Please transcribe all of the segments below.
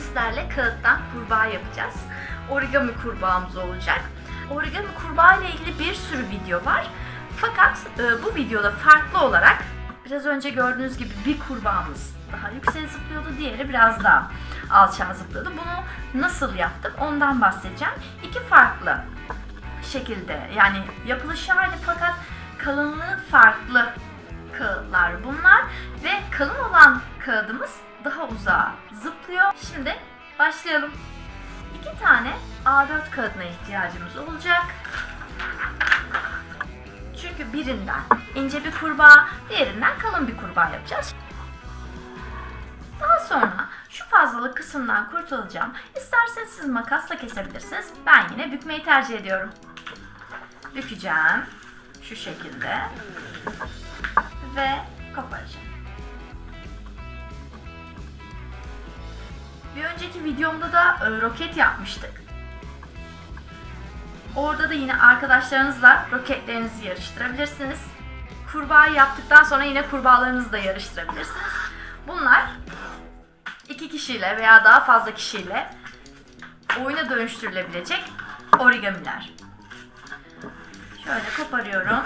Sizlerle kağıttan kurbağa yapacağız. Origami kurbağamız olacak. Origami kurbağa ile ilgili bir sürü video var. Fakat e, bu videoda farklı olarak biraz önce gördüğünüz gibi bir kurbağamız daha yükseğe zıplıyordu, diğeri biraz daha alçağa zıplıyordu. Bunu nasıl yaptık ondan bahsedeceğim. İki farklı şekilde yani yapılışı aynı fakat kalınlığı farklı kağıtlar bunlar ve kalın olan kağıdımız daha uzağa zıplıyor. Şimdi başlayalım. İki tane A4 kağıdına ihtiyacımız olacak. Çünkü birinden ince bir kurbağa, diğerinden kalın bir kurbağa yapacağız. Daha sonra şu fazlalık kısımdan kurtulacağım. İsterseniz siz makasla kesebilirsiniz. Ben yine bükmeyi tercih ediyorum. Bükeceğim. Şu şekilde. Ve koparacağım. Bir önceki videomda da e, roket yapmıştık. Orada da yine arkadaşlarınızla roketlerinizi yarıştırabilirsiniz. Kurbağa yaptıktan sonra yine kurbağalarınızı da yarıştırabilirsiniz. Bunlar iki kişiyle veya daha fazla kişiyle oyuna dönüştürülebilecek origamiler. Şöyle koparıyorum.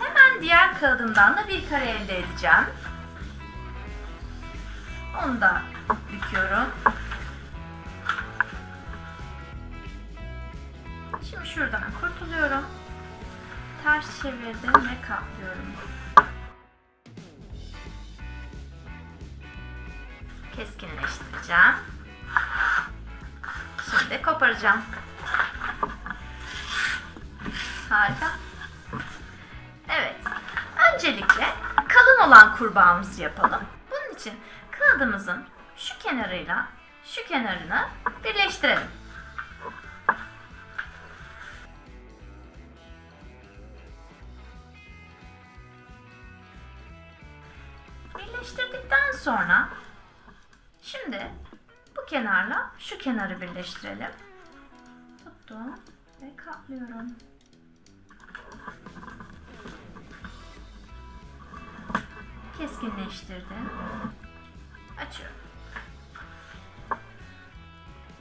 Hemen diğer kağıdımdan da bir kare elde edeceğim. Onu da büküyorum. Şimdi şuradan kurtuluyorum. Ters çevirdim ve katlıyorum. Keskinleştireceğim. Şimdi koparacağım. Harika. Evet. Öncelikle kalın olan kurbağamızı yapalım. Bunun için kağıdımızın şu kenarıyla şu kenarını birleştirelim. Birleştirdikten sonra şimdi bu kenarla şu kenarı birleştirelim. Tuttum ve katlıyorum. Keskinleştirdim. Açıyorum.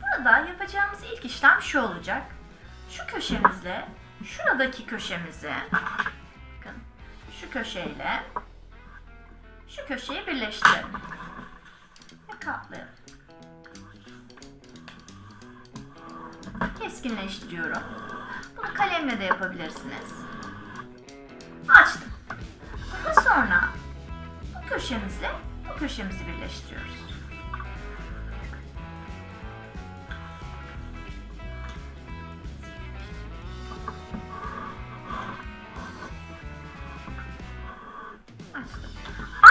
Burada yapacağımız ilk işlem şu olacak. Şu köşemizle şuradaki köşemizi bakın şu köşeyle şu köşeyi birleştirelim. Ve katlayalım. Keskinleştiriyorum. Bunu kalemle de yapabilirsiniz. Açtım. Daha sonra bu köşemizle bu köşemizi birleştiriyoruz.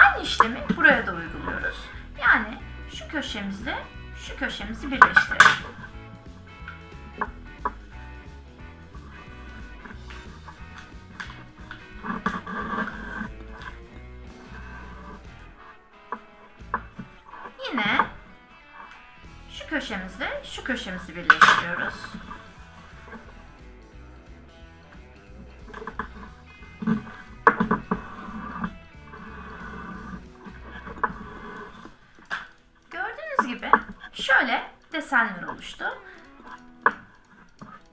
Aynı işlemi buraya da uyguluyoruz. Yani şu köşemizle şu köşemizi birleştirelim. Köşemizle şu köşemizi birleştiriyoruz. Gördüğünüz gibi şöyle desenler oluştu.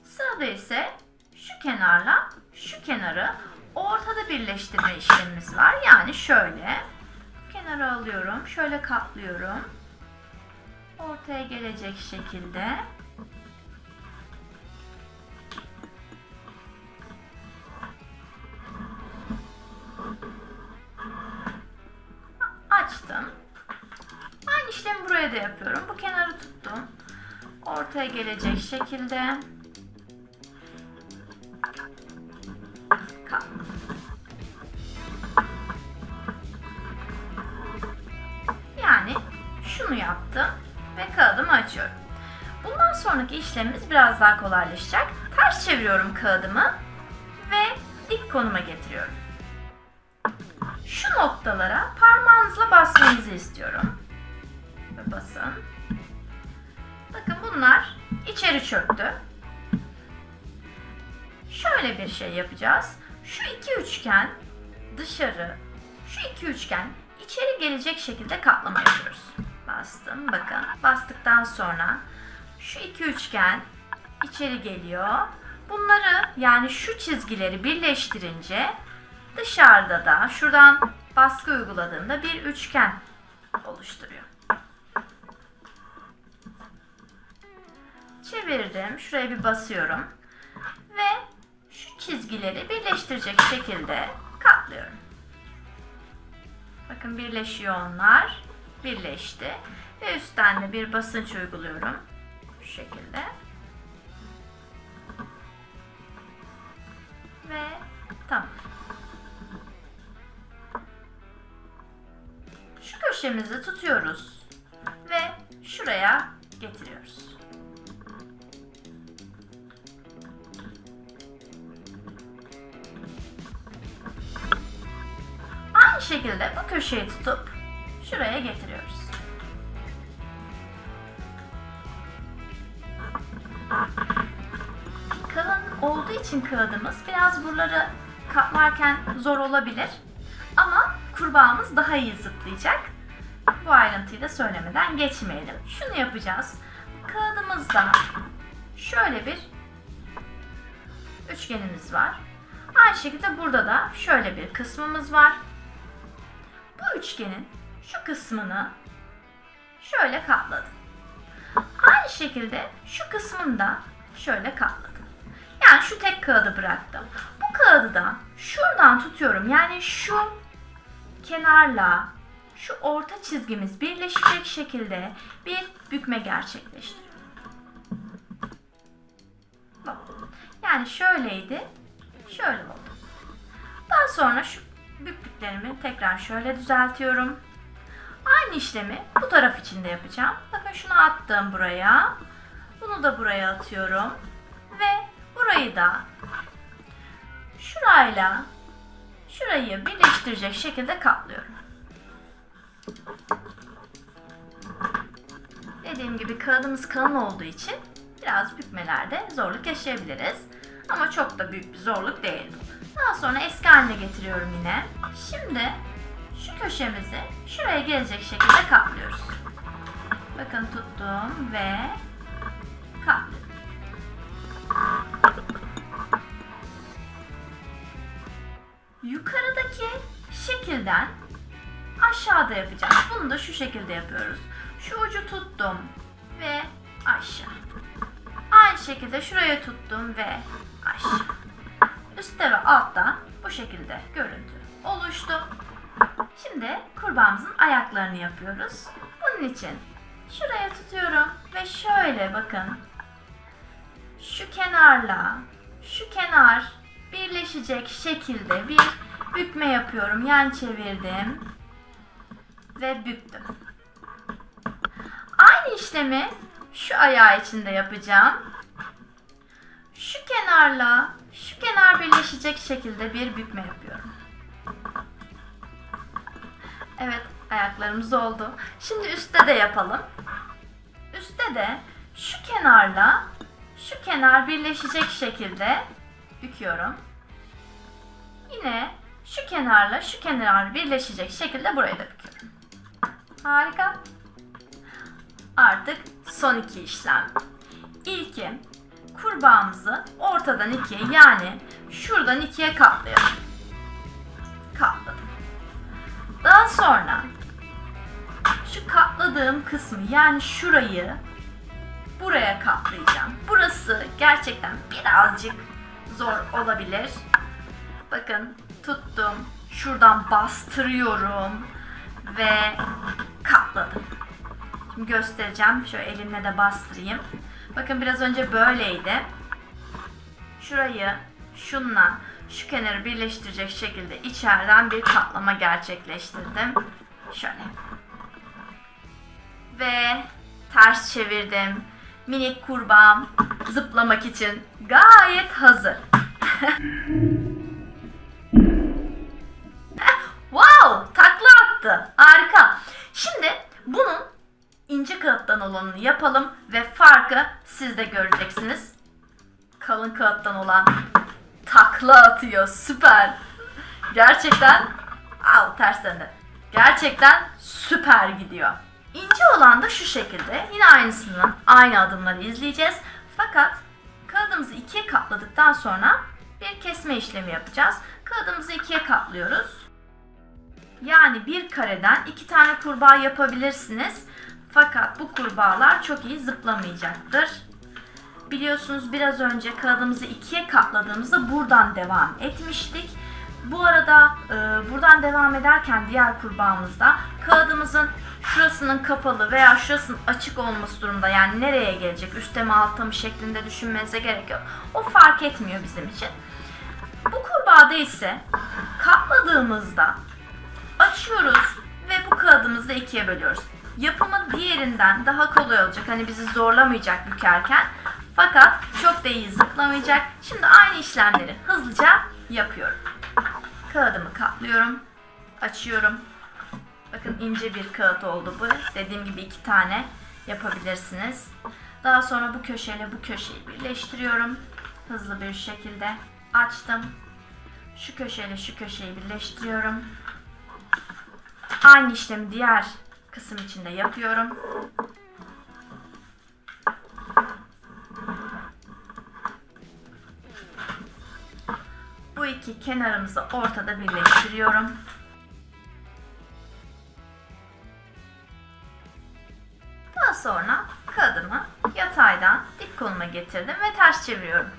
Sırada ise şu kenarla şu kenarı ortada birleştirme işlemimiz var. Yani şöyle kenara alıyorum, şöyle katlıyorum. Ortaya gelecek şekilde açtım. Aynı işlemi buraya da yapıyorum. Bu kenarı tuttum. Ortaya gelecek şekilde. Yani şunu yaptım ve kağıdımı açıyorum. Bundan sonraki işlemimiz biraz daha kolaylaşacak. Ters çeviriyorum kağıdımı ve dik konuma getiriyorum. Şu noktalara parmağınızla basmanızı istiyorum. Ve basın. Bakın bunlar içeri çöktü. Şöyle bir şey yapacağız. Şu iki üçgen dışarı, şu iki üçgen içeri gelecek şekilde katlama yapıyoruz. Bastım. Bakın bastıktan sonra şu iki üçgen içeri geliyor. Bunları yani şu çizgileri birleştirince dışarıda da şuradan baskı uyguladığımda bir üçgen oluşturuyor. Çevirdim. Şuraya bir basıyorum. Ve şu çizgileri birleştirecek şekilde katlıyorum. Bakın birleşiyor onlar. Birleşti. Ve üstten de bir basınç uyguluyorum. Şu şekilde. Ve tamam. Şu köşemizi tutuyoruz. Ve şuraya getiriyoruz. Aynı şekilde bu köşeyi tutup şuraya getiriyoruz. Kalın olduğu için kağıdımız biraz buraları katlarken zor olabilir. Ama kurbağamız daha iyi zıplayacak. Bu ayrıntıyı da söylemeden geçmeyelim. Şunu yapacağız. Kağıdımızda şöyle bir üçgenimiz var. Aynı şekilde burada da şöyle bir kısmımız var. Bu üçgenin şu kısmını şöyle katladım. Aynı şekilde şu kısmını da şöyle katladım. Yani şu tek kağıdı bıraktım. Bu kağıdı da şuradan tutuyorum. Yani şu kenarla şu orta çizgimiz birleşecek şekilde bir bükme gerçekleştiriyorum. Yani şöyleydi. Şöyle oldu. Daha sonra şu büktüklerimi tekrar şöyle düzeltiyorum. Aynı işlemi bu taraf için de yapacağım. Bakın şunu attım buraya. Bunu da buraya atıyorum. Ve burayı da şurayla şurayı birleştirecek şekilde katlıyorum. Dediğim gibi kağıdımız kalın olduğu için biraz bükmelerde zorluk yaşayabiliriz. Ama çok da büyük bir zorluk değil. Daha sonra eski haline getiriyorum yine. Şimdi şu köşemizi şuraya gelecek şekilde katlıyoruz. Bakın tuttum ve katlıyorum. Yukarıdaki şekilden aşağıda yapacağız. Bunu da şu şekilde yapıyoruz. Şu ucu tuttum ve aşağı. Aynı şekilde şuraya tuttum ve aşağı. Üstte ve altta bu şekilde görüntü oluştu. Şimdi kurbağamızın ayaklarını yapıyoruz. Bunun için şuraya tutuyorum ve şöyle bakın. Şu kenarla şu kenar birleşecek şekilde bir bükme yapıyorum. Yan çevirdim ve büktüm. Aynı işlemi şu ayağı için de yapacağım. Şu kenarla şu kenar birleşecek şekilde bir bükme yapıyorum. Evet, ayaklarımız oldu. Şimdi üstte de yapalım. Üstte de şu kenarla şu kenar birleşecek şekilde büküyorum. Yine şu kenarla şu kenar birleşecek şekilde burayı da büküyorum. Harika. Artık son iki işlem. İlki kurbağamızı ortadan ikiye yani şuradan ikiye katlayalım. Sonra şu katladığım kısmı yani şurayı buraya katlayacağım. Burası gerçekten birazcık zor olabilir. Bakın tuttum. Şuradan bastırıyorum ve katladım. Şimdi göstereceğim. Şöyle elimle de bastırayım. Bakın biraz önce böyleydi. Şurayı şunla şu kenarı birleştirecek şekilde içeriden bir katlama gerçekleştirdim. Şöyle. Ve ters çevirdim. Minik kurbağam zıplamak için gayet hazır. wow! Takla attı. Harika. Şimdi bunun ince kağıttan olanını yapalım ve farkı siz de göreceksiniz. Kalın kağıttan olan takla atıyor. Süper. Gerçekten Al ters döndü. Gerçekten süper gidiyor. İnce olan da şu şekilde. Yine aynısını, aynı adımları izleyeceğiz. Fakat kağıdımızı ikiye katladıktan sonra bir kesme işlemi yapacağız. Kağıdımızı ikiye katlıyoruz. Yani bir kareden iki tane kurbağa yapabilirsiniz. Fakat bu kurbağalar çok iyi zıplamayacaktır. Biliyorsunuz biraz önce kağıdımızı ikiye katladığımızda buradan devam etmiştik. Bu arada e, buradan devam ederken diğer kurbağamızda kağıdımızın şurasının kapalı veya şurasının açık olması durumda yani nereye gelecek üstte mi altta mı şeklinde düşünmenize gerek yok. O fark etmiyor bizim için. Bu kurbağada ise katladığımızda açıyoruz ve bu kağıdımızı ikiye bölüyoruz. Yapımı diğerinden daha kolay olacak. Hani bizi zorlamayacak bükerken. Fakat çok da iyi zıplamayacak. Şimdi aynı işlemleri hızlıca yapıyorum. Kağıdımı katlıyorum. Açıyorum. Bakın ince bir kağıt oldu bu. Dediğim gibi iki tane yapabilirsiniz. Daha sonra bu köşeyle bu köşeyi birleştiriyorum. Hızlı bir şekilde açtım. Şu köşeyle şu köşeyi birleştiriyorum. Aynı işlemi diğer kısım içinde yapıyorum. İki kenarımızı ortada birleştiriyorum. Daha sonra kağıdımı yataydan dik konuma getirdim ve ters çeviriyorum.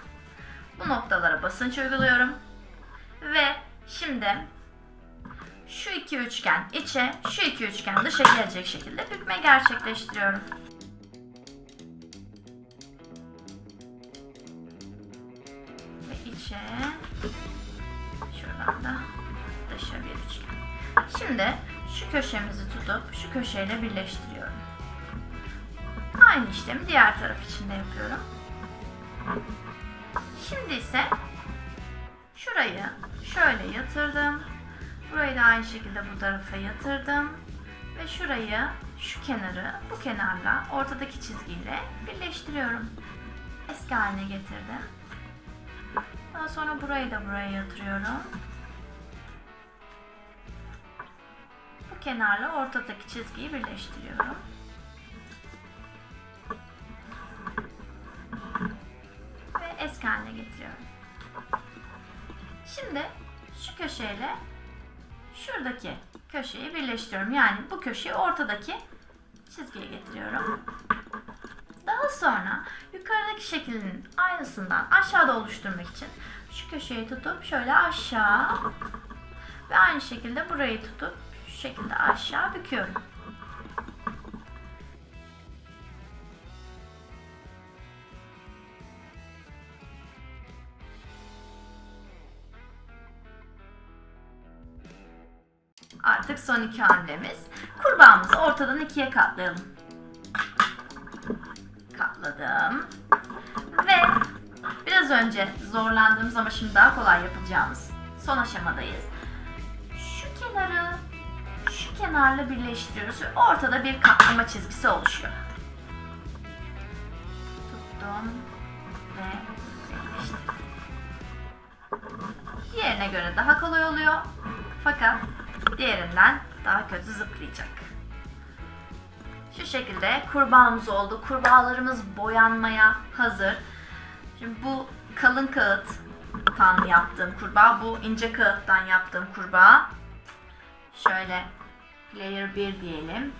Bu noktalara basınç uyguluyorum. Ve şimdi şu iki üçgen içe, şu iki üçgen dışa gelecek şekilde bükme gerçekleştiriyorum. Ve içe, Şimdi şu köşemizi tutup şu köşeyle birleştiriyorum. Aynı işlemi diğer taraf için de yapıyorum. Şimdi ise şurayı şöyle yatırdım. Burayı da aynı şekilde bu tarafa yatırdım. Ve şurayı, şu kenarı bu kenarla ortadaki çizgiyle birleştiriyorum. Eski haline getirdim. Daha sonra burayı da buraya yatırıyorum. Kenarla ortadaki çizgiyi birleştiriyorum. Ve eski haline getiriyorum. Şimdi şu köşeyle şuradaki köşeyi birleştiriyorum. Yani bu köşeyi ortadaki çizgiye getiriyorum. Daha sonra yukarıdaki şeklin aynısından aşağıda oluşturmak için şu köşeyi tutup şöyle aşağı ve aynı şekilde burayı tutup şekilde aşağı büküyorum. Artık son iki hamlemiz. Kurbağamızı ortadan ikiye katlayalım. Katladım. Ve biraz önce zorlandığımız ama şimdi daha kolay yapacağımız son aşamadayız. Kenarla birleştiriyoruz ortada bir katlama çizgisi oluşuyor. Tuttum ve birleştirdim. Diğerine göre daha kolay oluyor. Fakat diğerinden daha kötü zıplayacak. Şu şekilde kurbağamız oldu. Kurbağalarımız boyanmaya hazır. Şimdi bu kalın kağıttan yaptığım kurbağa, bu ince kağıttan yaptığım kurbağa. Şöyle player 1 diyelim.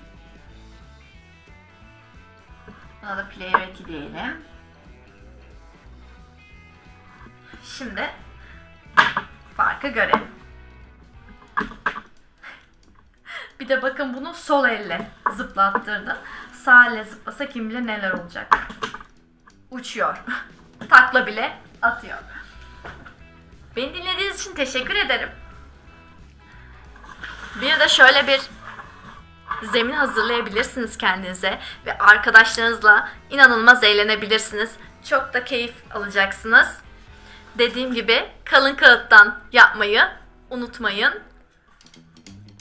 Buna da player 2 diyelim. Şimdi farkı görelim. Bir de bakın bunu sol elle zıplattırdım. Sağ elle zıplasa kim bilir neler olacak. Uçuyor. Takla bile atıyor. Beni dinlediğiniz için teşekkür ederim. Bir de şöyle bir zemin hazırlayabilirsiniz kendinize ve arkadaşlarınızla inanılmaz eğlenebilirsiniz. Çok da keyif alacaksınız. Dediğim gibi kalın kağıttan yapmayı unutmayın.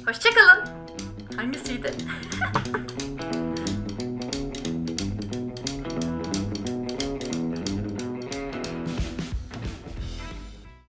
Hoşçakalın. Hangisiydi?